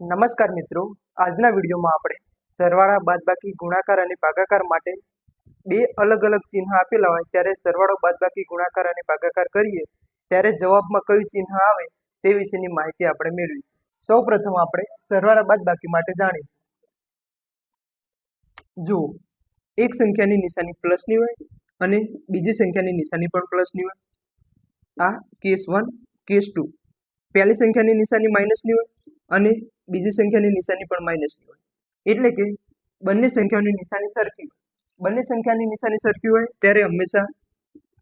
નમસ્કાર મિત્રો. આજના વિડીયોમાં આપણે સરવાળા બાદબાકી, ગુણાકાર અને ભાગાકાર માટે બે અલગ અલગ ચિહ્ન આપેલા હોય ત્યારે સરવાળો બાદબાકી, ગુણાકાર અને ભાગાકાર કરીએ ત્યારે જવાબમાં કયું ચિહ્ન આવે તે વિશેની માહિતી આપણે મેળવીશું. સૌ પ્રથમ આપણે સરવાળા બાદબાકી માટે જાણીશું. જુઓ, એક સંખ્યાની નિશાની પ્લસની હોય અને બીજી સંખ્યાની નિશાની પણ પ્લસની હોય. આ કેસ વન કેસ ટુ પહેલી સંખ્યાની નિશાની માઇનસની હોય અને બીજી સંખ્યાની નિશાની પણ માઇનસની હોય. એટલે કે બંને સંખ્યાઓની નિશાની સરખી હોય. બંને સંખ્યાની નિશાની સરખી હોય ત્યારે હંમેશા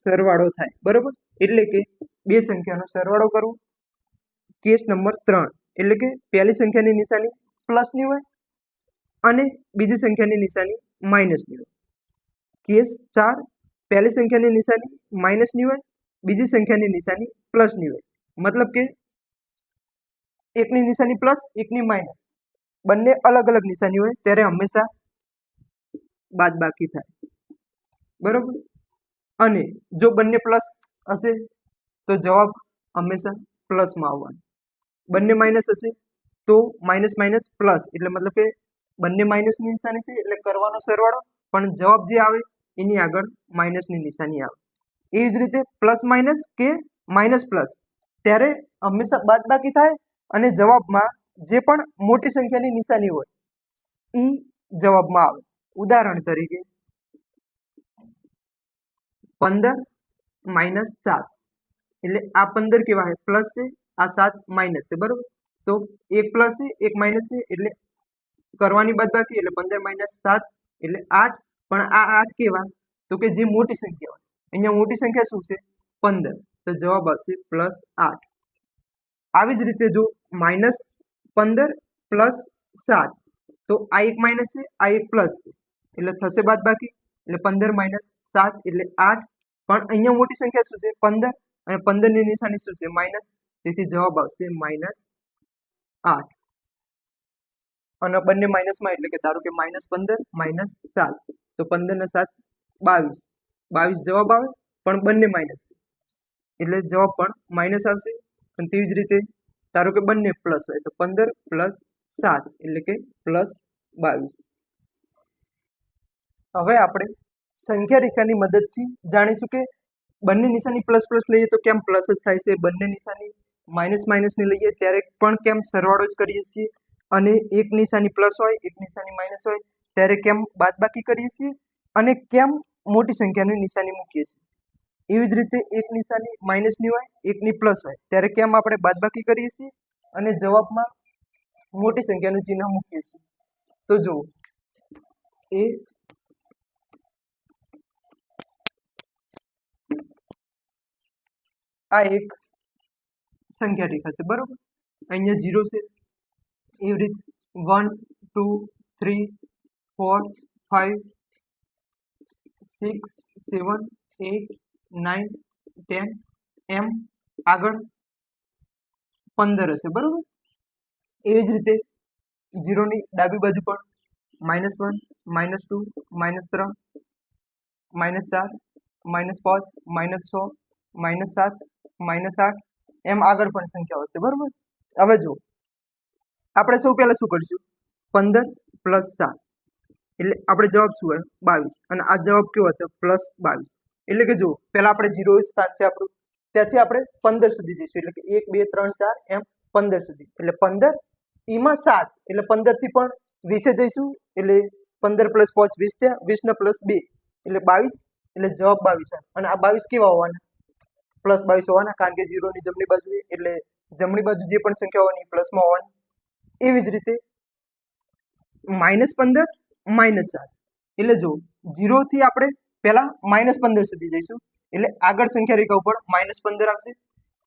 સરવાળો થાય. બરાબર? એટલે કે બે સંખ્યાનો સરવાળો કરવો. કેસ નંબર ત્રણ. એટલે કે પહેલી સંખ્યાની નિશાની પ્લસની હોય અને બીજી સંખ્યાની નિશાની માઇનસની હોય. કેસ ચાર. પહેલી સંખ્યાની નિશાની માઇનસની હોય. બીજી સંખ્યાની નિશાની પ્લસની હોય. મતલબ કે એકની નિશાની પ્લસ એકની માઇનસ બંને અલગ અલગ નિશાની હોય ત્યારે હંમેશા બાદ બાકી થાય. બરોબર? અને જો બંને પ્લસ હશે, તો જવાબ હંમેશા પ્લસમાં આવવાનો. બંને માઇનસ હશે, તો માઇનસ માઇનસ પ્લસ એટલે મતલબ કે બંને માઇનસની નિશાની છે, એટલે કરવાનો સરવાળો. પણ જવાબ જે આવે, એની આગળ માઇનસની નિશાની આવે. એ જ રીતે પ્લસ માઇનસ કે માઇનસ પ્લસ ત્યારે હંમેશા બાદબાકી થાય અને જવાબમાં જે પણ મોટી સંખ્યાની નિશાની હોય એ જવાબમાં આવે. ઉદાહરણ તરીકે, પંદર માઇનસ સાત. એટલે આ પંદર કેવા છે? પ્લસ છે, આ સાત માઇનસ છે, બરોબર? તો એક પ્લસ છે, એક માઇનસ છે, એટલે કરવાની બાદબાકી, એટલે પંદર માઇનસ સાત, એટલે આઠ. પણ આ આઠ કેવા? તો કે જે મોટી સંખ્યા હોય. અહીંયા મોટી સંખ્યા શું છે? પંદર. તો જવાબ આવશે પ્લસ આઠ. આવી જ રીતે જો માઇનસ પંદર પ્લસ સાત, તો આ એક માઇનસ છે, આ એક પ્લસ છે. એટલે થશે બાદ બાકી એટલે પંદર માઇનસ સાત એટલે આઠ. પણ અહીંયા મોટી સંખ્યા શું છે? પંદર, અને પંદરની નિશાની શું છે? માઇનસ. તેથી જવાબ આવશે માઇનસ આઠ. અને બંને માઇનસમાં એટલે કે ધારો કે માઇનસ પંદર, માઇનસ સાત. તો પંદર ને સાત, બાવીસ. બાવીસ જવાબ આવે, પણ બંને માઇનસ એટલે જવાબ પણ માઇનસ આવશે અને તેવી જ રીતે ધારો કે બંને પ્લસ હોય તો પંદર પ્લસ સાત એટલે કે પ્લસ બાવીસ. હવે આપણે સંખ્યા રેખાની મદદથી જાણીશું કે બંને નિશાની પ્લસ પ્લસ લઈએ તો કેમ પ્લસ જ થાય છે? બંને નિશાની માઇનસ માઇનસની લઈએ ત્યારે પણ કેમ સરવાળો જ કરીએ છીએ? અને એક નિશાની પ્લસ હોય, એક નિશાની માઇનસ હોય, ત્યારે કેમ બાદબાકી કરીએ છીએ? અને કેમ મોટી સંખ્યાની નિશાની મૂકીએ છીએ? એવી જ રીતે એક નિશાની માઇનસની હોય એકની પ્લસ હોય. ત્યારે કેમ આપણે બાદબાકી કરીએ છીએ? અને જવાબમાં મોટી સંખ્યાનું ચિહ્ન મૂકીએ છીએ. તો જુઓ. એ આ એક સંખ્યા રેખા છે, બરોબર? અહીંયા ઝીરો છે. એવી રીતે one two three four five six seven eight nine ten એમ આગળ પંદર હશે, બરાબર? એવી જ રીતે ઝીરોની ડાબી બાજુ પણ minus one minus two minus ત્રણ માઇનસ ચાર માઇનસ પાંચ માઇનસ છ માઇનસ સાત માઇનસ આઠ, એમ આગળ પણ સંખ્યાઓ છે બરાબર? હવે જુઓ. આપણે સૌ પહેલાં શું કરીશું? પંદર પ્લસ સાત. એટલે આપણે જવાબ શું હોય? બાવીસ. અને આ જવાબ કયો હતો? પ્લસ બાવીસ. એટલે કે જુઓ પહેલાં આપણે જીરો સ્થાન છે આપણું. ત્યાંથી આપણે પંદર સુધી જઈશું. એટલે કે એક, બે, ત્રણ, ચાર, એમ પંદર સુધી. એટલે પંદર, એમાં સાત. એટલે પંદરથી પણ વીસે જઈશું. એટલે પંદર પ્લસ પાંચ, વીસ થયા. વીસના પ્લસ બે. એટલે બાવીસ. એટલે જવાબ બાવીસ અને આ બાવીસ કેવા હોવાના? પ્લસ બાવીસ હોવાના, કારણ કે જીરોની જમણી બાજુ એટલે જમણી બાજુ જે પણ સંખ્યા હોવાની પ્લસમાં હોવાની. એવી જ રીતે માઇનસ પંદર માઇનસ સાત. એટલે જો જીરોથી આપણે પહેલાં માઇનસ પંદર સુધી જઈશું. એટલે આગળ સંખ્યા રેખા ઉપર માઇનસ પંદર આવશે.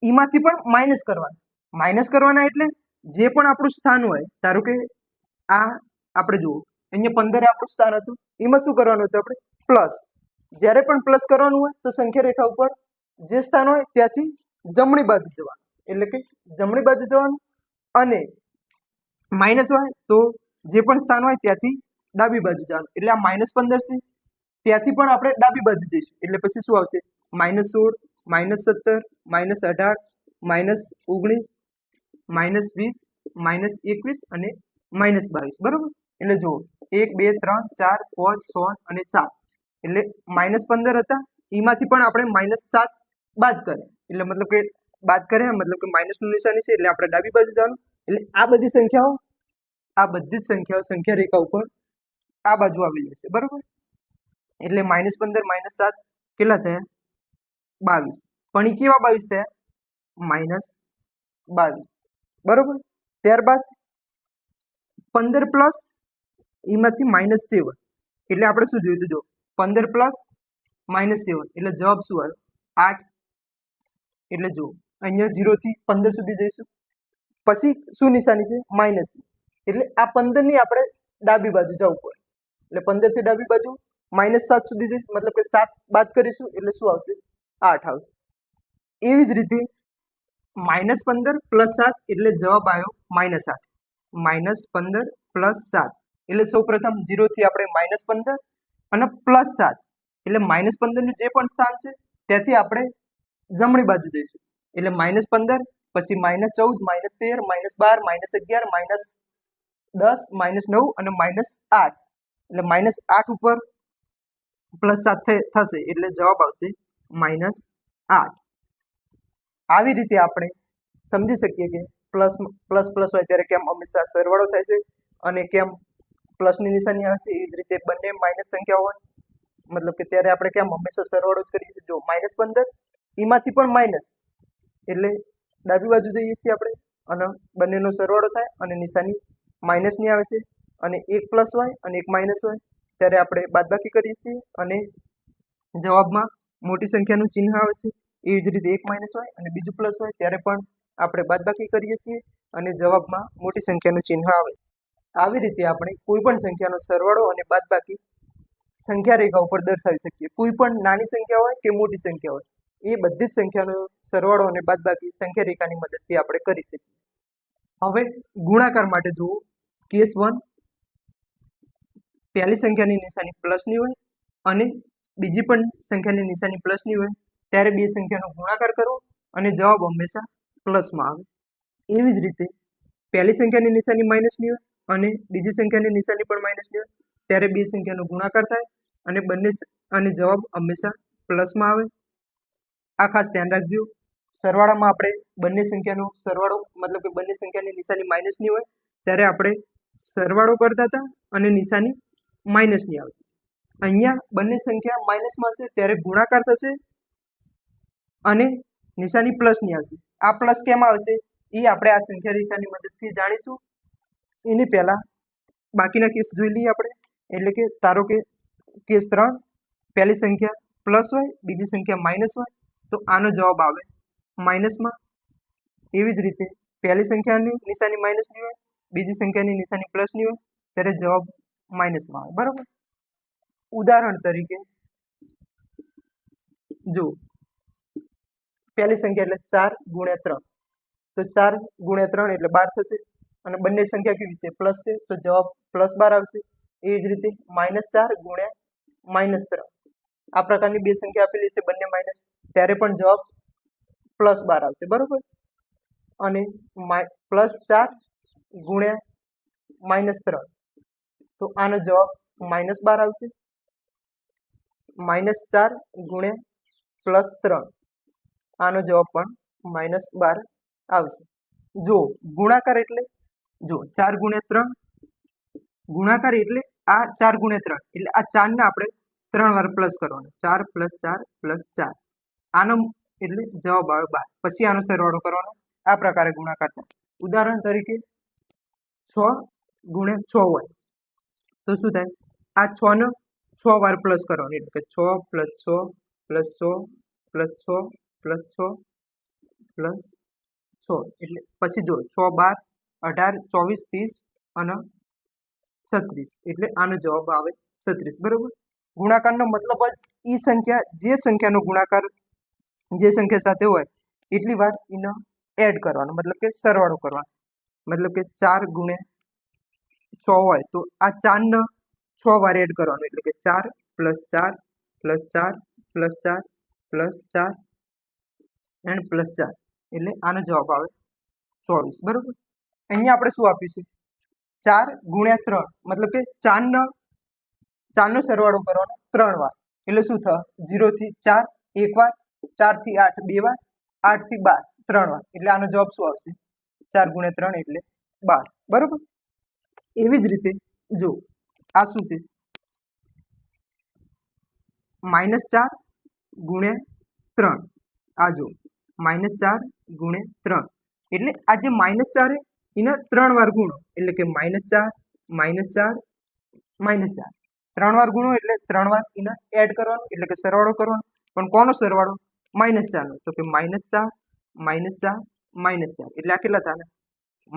એમાંથી પણ માઇનસ કરવાના. માઇનસ કરવાના એટલે જે પણ આપણું સ્થાન હોય, ધારો કે આ આપણે જુઓ. અહીંયા પંદરે આપણું સ્થાન હતું. એમાં શું કરવાનું હતું આપણે? પ્લસ જ્યારે પણ પ્લસ કરવાનું હોય, તો સંખ્યા રેખા ઉપર જે સ્થાન હોય, ત્યાંથી જમણી બાજુ જવાનું. એટલે કે જમણી બાજુ જવાનું અને માઇનસ હોય, તો જે પણ સ્થાન હોય, ત્યાંથી ડાબી બાજુ જવાનું. એટલે આ માઇનસ પંદર છે. ત્યાંથી પણ આપણે ડાબી બાજુ જઈશું. એટલે પછી શું આવશે? માઇનસ સોળ માઇનસ સત્તર માઇનસ અઢાર માઇનસ ઓગણીસ માઇનસ વીસ માઇનસ એકવીસ અને માઇનસ બાવીસ. બરાબર? એટલે જુઓ, એક, બે, ત્રણ, ચાર, પાંચ, છ અને સાત. એટલે માઇનસ પંદર હતા. એમાંથી પણ આપણે માઇનસ સાત બાદ કરે એટલે મતલબ કે બાદ કરે મતલબ કે માઇનસનું નિશાની છે, એટલે આપણે ડાબી બાજુ જવાનું. એટલે આ બધી સંખ્યાઓ, આ બધી જ સંખ્યાઓ સંખ્યા રેખા ઉપર આ બાજુ આવી જશે. બરોબર? એટલે માઇનસ પંદર માઇનસ સાત, કેટલા થયા? બાવીસ. પણ એ કેવા બાવીસ થયા? માઇનસ બાવીસ. બરોબર? ત્યારબાદ પંદર પ્લસ એમાંથી માઇનસ સેવન. એટલે આપણે શું જોયું હતું? જો, પંદર પ્લસ માઇનસ સેવન. એટલે જવાબ શું આવ્યો? આઠ. એટલે જુઓ અહીંયા ઝીરોથી પંદર સુધી જઈશું. પછી શું નિશાની છે? માઇનસ એટલે આ પંદરની આપણે ડાબી બાજુ જવું પડે. એટલે પંદરથી ડાબી બાજુ માઇનસ સાત સુધી મતલબ કે સાત બાદ કરીશું એટલે શું આવશે? આઠ આવશે. એવી જ રીતે માઇનસ પંદર પ્લસ સાત એટલે જવાબ આવ્યો માઇનસ આઠ. માઇનસ પંદર પ્લસ સાત એટલે સૌ પ્રથમ જીરોથી આપણે માઇનસ પંદર અને પ્લસ સાત એટલે માઇનસ પંદરનું જે પણ સ્થાન છે, ત્યાંથી આપણે જમણી બાજુ જઈશું. એટલે માઇનસ પંદર, પછી માઇનસ ચૌદ, માઇનસ તેર, માઇનસ બાર, માઇનસ અગિયાર, માઇનસ દસ, માઇનસ નવ અને માઇનસ આઠ. એટલે માઇનસ આઠ ઉપર પ્લસ સાત થશે એટલે જવાબ આવશે માઇનસ આઠ. આવી રીતે આપણે સમજી શકીએ કે પ્લસ પ્લસ પ્લસ હોય ત્યારે કેમ હંમેશા સરવાળો થાય છે અને કેમ પ્લસની નિશાની હશે એ જ રીતે બંને માઇનસ સંખ્યા હોય. મતલબ કે ત્યારે આપણે કેમ હંમેશા સરવાળો જ કરીએ જો માઇનસ પંદર, એમાંથી પણ માઇનસ. એટલે ડાબી બાજુ જઈએ છીએ આપણે અને બંનેનો સરવાળો થાય અને નિશાની માઇનસની આવે છે અને એક પ્લસ હોય અને એક માઇનસ હોય. ત્યારે આપણે બાદબાકી કરીએ છીએ અને જવાબમાં મોટી સંખ્યાનું ચિહ્ન આવે છે. એવી જ રીતે એક માઇનસ હોય અને બીજું પ્લસ હોય ત્યારે પણ આપણે બાદબાકી કરીએ છીએ અને જવાબમાં મોટી સંખ્યાનું ચિહ્ન આવે આવી રીતે આપણે કોઈ પણ સંખ્યાનો સરવાળો અને બાદબાકી સંખ્યા રેખા ઉપર દર્શાવી શકીએ. કોઈ પણ નાની સંખ્યા હોય કે મોટી સંખ્યા હોય, એ બધી જ સંખ્યાનો સરવાળો અને બાદબાકી સંખ્યા રેખાની મદદથી આપણે કરી શકીએ. હવે ગુણાકાર માટે જુઓ. કેસ વન પહેલી સંખ્યાની નિશાની પ્લસની હોય અને બીજી પણ સંખ્યાની નિશાની પ્લસની હોય, ત્યારે બે સંખ્યાનો ગુણાકાર કરો અને જવાબ હંમેશા પ્લસમાં આવે. એવી જ રીતે પહેલી સંખ્યાની નિશાની માઇનસની હોય અને બીજી સંખ્યાની નિશાની પણ માઇનસની હોય, ત્યારે બે સંખ્યાનો ગુણાકાર થાય અને બંને અને જવાબ હંમેશા પ્લસમાં આવે. આ ખાસ ધ્યાન રાખજો. સરવાળામાં આપણે બંને સંખ્યાનો, સરવાળો મતલબ કે બંને સંખ્યાની નિશાની માઇનસની હોય, ત્યારે આપણે સરવાળો કરતા હતા અને નિશાની માઇનસની આવતી અહીંયા બંને સંખ્યા માઇનસમાં હશે, ત્યારે ગુણાકાર થશે અને નિશાની પ્લસની આવશે. આ પ્લસ કેમ આવશે? એ આપણે આ સંખ્યા રેખાની મદદથી જાણીશું. એની પહેલાં બાકીના કેસ જોઈ લઈએ આપણે. એટલે કે ધારો કે કેસ ત્રણ, પહેલી સંખ્યા પ્લસ હોય, બીજી સંખ્યા માઇનસ હોય, તો આનો જવાબ આવે માઇનસમાં એવી જ રીતે પહેલી સંખ્યાની નિશાની માઇનસની હોય, બીજી સંખ્યાની નિશાની પ્લસની હોય, ત્યારે જવાબ માઇનસમાં આવે, બરાબર? ઉદાહરણ તરીકે જો પહેલી સંખ્યા એટલે ચાર ગુણ્યા ત્રણ. તો ચાર ગુણ્યા ત્રણ એટલે બાર થશે. અને બંને સંખ્યા કેવી છે? પ્લસ છે, તો જવાબ પ્લસ બાર આવશે. એવી જ રીતે માઇનસ ચાર ગુણ્યા માઇનસ ત્રણ. આ પ્રકારની બે સંખ્યા આપેલી છે, બંને માઇનસ. ત્યારે પણ જવાબ પ્લસ બાર આવશે, બરાબર? અને પ્લસ ચાર ગુણ્યા માઇનસ ત્રણ. તો આનો જવાબ માઇનસ બાર આવશે. માઇનસ ચાર ગુણ્યા પ્લસ ત્રણ. આનો જવાબ પણ માઇનસ બાર આવશે. જો ગુણાકાર એટલે, જો ચાર ગુણ્યા ત્રણ, ગુણાકાર એટલે આ ચાર ગુણ્યા ત્રણ. એટલે આ ચારને આપણે ત્રણ વાર પ્લસ કરવાનો. ચાર પ્લસ ચાર પ્લસ ચાર. આનો એટલે જવાબ આવે બાર. પછી આનો સરવાળો કરવાનો. આ પ્રકારે ગુણાકાર થાય. ઉદાહરણ તરીકે છ ગુણ્યા છ હોય. તો શું થાય? આ છનો છ વાર પ્લસ કરવાની. એટલે કે છ પ્લસ છ પ્લસ છ પ્લસ છ પ્લસ છ પ્લસ છ. એટલે પછી જો છ, બાર, અઢાર, ચોવીસ, ત્રીસ અને છત્રીસ. એટલે આનો જવાબ આવે છત્રીસ. બરાબર? ગુણાકારનો મતલબ જ એ સંખ્યા, જે સંખ્યાનો ગુણાકાર, જે સંખ્યા સાથે હોય, એટલી વાર એનો એડ કરવાનો. મતલબ કે સરવાળો કરવાનો. મતલબ કે ચાર ગુણ્યા છ હોય તો આ ચારને છ વાર એડ કરવાનો, એટલે કે ચાર પ્લસ ચાર પ્લસ ચાર પ્લસ ચાર પ્લસ ચાર એન્ડ પ્લસ ચાર. એટલે આનો જવાબ આવે ચોવીસ, બરોબર? અહીંયા આપણે શું આપ્યું છે? ચાર ગુણ્યા ત્રણ, મતલબ કે ચારનો ચારનો સરવાળો કરવાનો ત્રણ વાર. એટલે શું થશે ઝીરોથી ચાર, એક વાર ચારથી આઠ, બે વાર આઠથી બાર, ત્રણ વાર. એટલે આનો જવાબ શું આવશે? ચાર ગુણ્યા ત્રણ એટલે બાર. બરોબર? એવી જ રીતે જો આ શું છે? માઇનસ ચાર ગુણ્યા ત્રણ. આ જો માઇનસ ચાર ગુણ્યા ત્રણ. એટલે આ જે માઇનસ ચાર એના ત્રણ વાર ગુણો. એટલે કે માઇનસ ચાર માઇનસ ચાર માઇનસ ચાર. ત્રણ વાર ગુણો એટલે ત્રણ વાર એના એડ કરવાનો, એટલે કે સરવાળો કરવાનો. પણ કોનો સરવાળો? માઇનસ ચારનો. તો કે માઇનસ ચાર માઇનસ ચાર માઇનસ ચાર. એટલે આ કેટલા થાય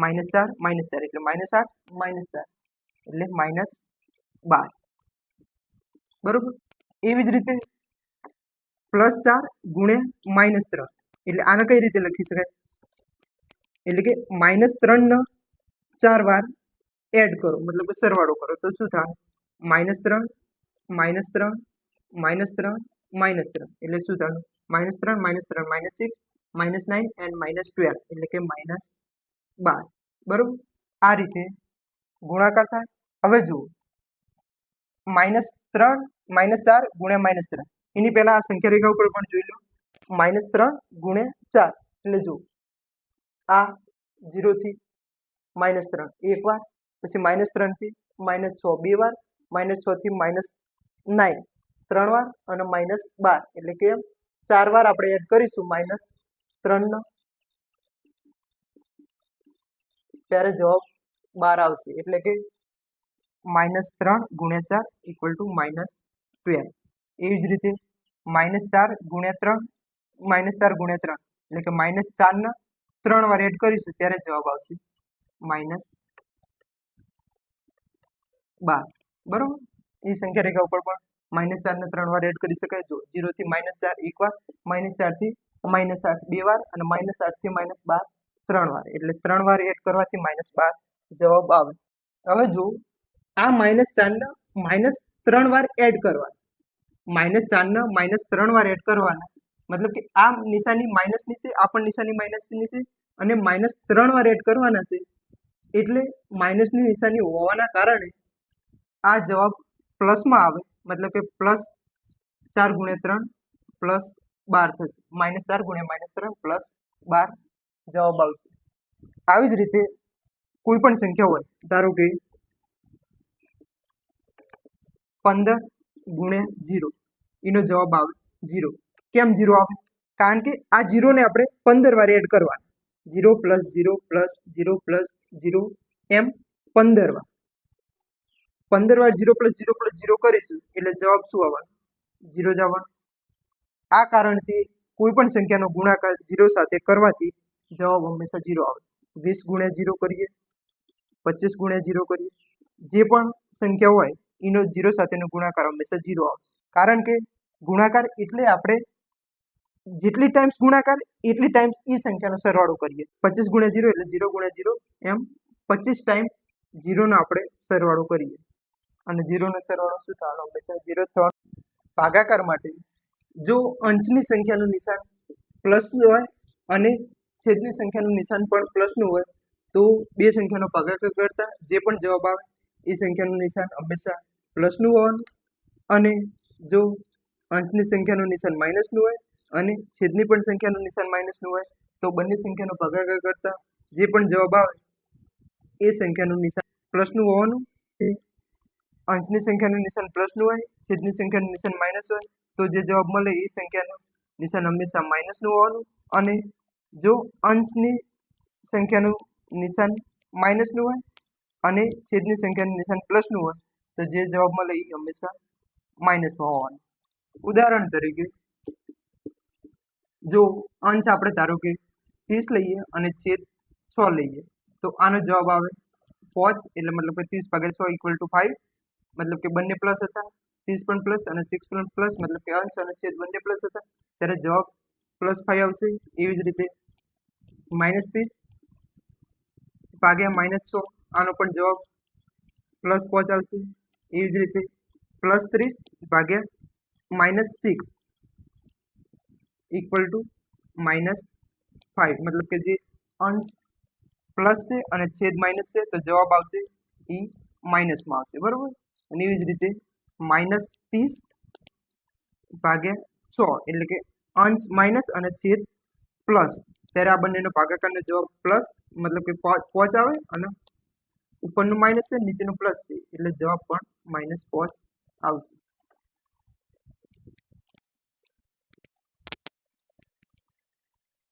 માઇનસ ચાર માઇનસ ચાર એટલે માઇનસ આઠ માઇનસ ચાર એટલે માઇનસ બાર. બરોબર? એવી જ રીતે પ્લસ ચાર ગુણ્યા માઇનસ ત્રણ. એટલે આને કઈ રીતે લખી શકાય? એટલે કે માઇનસ ત્રણનો ચાર વાર એડ કરો. મતલબ કે સરવાળો કરો. તો શું થાય? માઇનસ ત્રણ માઇનસ ત્રણ માઇનસ ત્રણ માઇનસ ત્રણ. એટલે શું થાય? માઇનસ ત્રણ માઇનસ ત્રણ minus six minus nine and minus twelve એટલે કે માઇનસ બાર બરાબર? આ રીતે ગુણાકાર થાય. હવે જુઓ. માઇનસ ત્રણ માઇનસ ચાર ગુણ્યા માઇનસ ત્રણ. એની પહેલાં આ સંખ્યા રેખા ઉપર પણ જોઈ લો. માઇનસ ત્રણ ગુણ્યા ચાર. એટલે જુઓ. આ જીરોથી માઇનસ ત્રણ. એક વાર. પછી માઇનસ ત્રણથી માઇનસ છ. બે વાર. માઇનસ છથી માઇનસ નાઇન ત્રણ વાર અને માઇનસ બાર. એટલે કે ચાર વાર આપણે એડ કરીશું માઇનસ ત્રણનો. ત્યારે જવાબ બાર આવશે. એટલે કે માઇનસ ત્રણ ગુણ્યા ચાર ઇક્વલ ટુ માઇનસ ટ્વેલ્વ એવી જ રીતે માઇનસ ચાર ગુણ્યા ત્રણ માઇનસ ચાર ગુણ્યા ત્રણ. એટલે કે માઇનસ ચારના ત્રણ વાર એડ કરીશું ત્યારે જવાબ આવશે માઇનસ બાર. બરોબર? એ સંખ્યા રેખા ઉપર પણ માઇનસ ચારને ત્રણ વાર એડ કરી શકાય. જો જીરોથી માઇનસ ચાર એક વાર માઇનસ ચારથી માઇનસ આઠ બે વાર અને માઇનસ આઠથી માઇનસ બાર ત્રણ વાર, એટલે ત્રણ વાર એડ કરવાથી માઇનસ બાર જવાબ આવે. હવે જો આ માઇનસ ચારના માઇનસ ત્રણ વાર એડ કરવા માઇનસ ચારના માઇનસ ત્રણ વાર એડ કરવાના. મતલબ કે આ નિશાની માઇનસની છે, આ પણ નિશાની માઇનસની છે, અને માઇનસ ત્રણ વાર એડ કરવાના છે. એટલે માઇનસની નિશાની હોવાના કારણે આ જવાબ પ્લસમાં આવે. મતલબ કે પ્લસ ચાર ગુણ્યા ત્રણ પ્લસ બાર થશે. માઇનસ ચાર ગુણ્યા માઇનસ ત્રણ પ્લસ બાર જવાબ આવશે. આવી જ રીતે કોઈ પણ સંખ્યા હોય, ધારો કે પંદર ગુણ્યા જીરો એનો જવાબ આવે જીરો કેમ જીરો આવે? કારણ કે આ જીરોને આપણે પંદર વાર એડ કરવાના. Zero plus zero plus zero plus zero એમ પંદર વાર. પંદર વાર zero plus zero plus zero કરીશું, એટલે જવાબ શું આવવાનો? જીરો જ આવવાનો. આ કારણથી કોઈ પણ સંખ્યાનો ગુણાકાર જીરો સાથે કરવાથી જવાબ હંમેશા જીરો આવે. વીસ ગુણ્યા જીરો કરીએ, પચીસ ગુણ્યા જીરો કરીએ, જે પણ સંખ્યા હોય, એનો જીરો સાથેનો ગુણાકાર હંમેશા જીરો આવે. કારણ કે ગુણાકાર એટલે આપણે જેટલી ટાઈમ્સ ગુણાકાર, એટલી ટાઈમ્સ એ સંખ્યાનો સરવાળો કરીએ. પચીસ ગુણ્યા જીરો એટલે જીરો ગુણ્યા જીરો, એમ પચીસ ટાઈમ જીરોનો આપણે સરવાળો કરીએ. અને જીરોનો સરવાળો શું થવાનો હંમેશા જીરો થવાનો. ભાગાકાર માટે જો અંશની સંખ્યાનું નિશાન પ્લસ હોય અને છેદની સંખ્યાનું નિશાન પણ પ્લસનું હોય, તો બે સંખ્યાનો ભાગાકાર કરતા જે પણ જવાબ આવે, એ સંખ્યાનું નિશાન હંમેશા પ્લસનું હોવાનું. અને જો અંશની સંખ્યાનું નિશાન માઇનસનું હોય, અને છેદની પણ સંખ્યાનું નિશાન માઇનસનું હોય, તો બંને સંખ્યાનો ભાગાકાર કરતા જે પણ જવાબ આવે, એ સંખ્યાનું નિશાન પ્લસનું હોવાનું. અંશની સંખ્યાનું નિશાન પ્લસનું હોય, છેદની સંખ્યાનું નિશાન માઇનસ હોય, તો જે જવાબ મળે, એ સંખ્યાનું નિશાન હંમેશા માઇનસનું હોવાનું. અને જો અંશની સંખ્યાનું નિશાન માઇનસનું હોય અને છેદની સંખ્યાનું નિશાન પ્લસનું હોય, તો જે જવાબ મળે એ હંમેશા માઇનસમાં હોવાનું. ઉદાહરણ તરીકે, જો અંશ આપણે ધારો કે ત્રીસ લઈએ અને છેદ છ લઈએ, તો આનો જવાબ આવે પાંચ, એટલે મતલબ કે ત્રીસ ભાગ્યા છ ઇક્વલ ટુ ફાઇવ મતલબ કે બંને પ્લસ હતા, ત્રીસ પણ પ્લસ અને સિક્સ પણ પ્લસ, મતલબ કે અંશ અને છેદ બંને પ્લસ હતા, ત્યારે જવાબ પ્લસ ફાઇવ આવશે. એવી જ રીતે માઇનસ ત્રીસ ભાગ્યા માઇનસ છ આનો પણ જવાબ પ્લસ પાંચ આવશે એવી જ રીતે પ્લસ ત્રીસ ભાગ્યા minus six equal to minus five મતલબ કે જે અંશ પ્લસ છે અને છેદ માઇનસ છે તો જવાબ આવશે એ માઇનસમાં આવશે બરોબર અને એવી જ રીતે માઇનસ ત્રીસ ભાગ્યા છ એટલે કે અંશ માઇનસ અને છેદ પ્લસ ત્યારે આ બંનેનો ભાગાકારનો જવાબ પ્લસ મતલબ કે પોચ આવે અને ઉપરનું માઇનસ છે, નીચેનું પ્લસ છે. એટલે જવાબ પણ માઇનસ પોચ આવશે.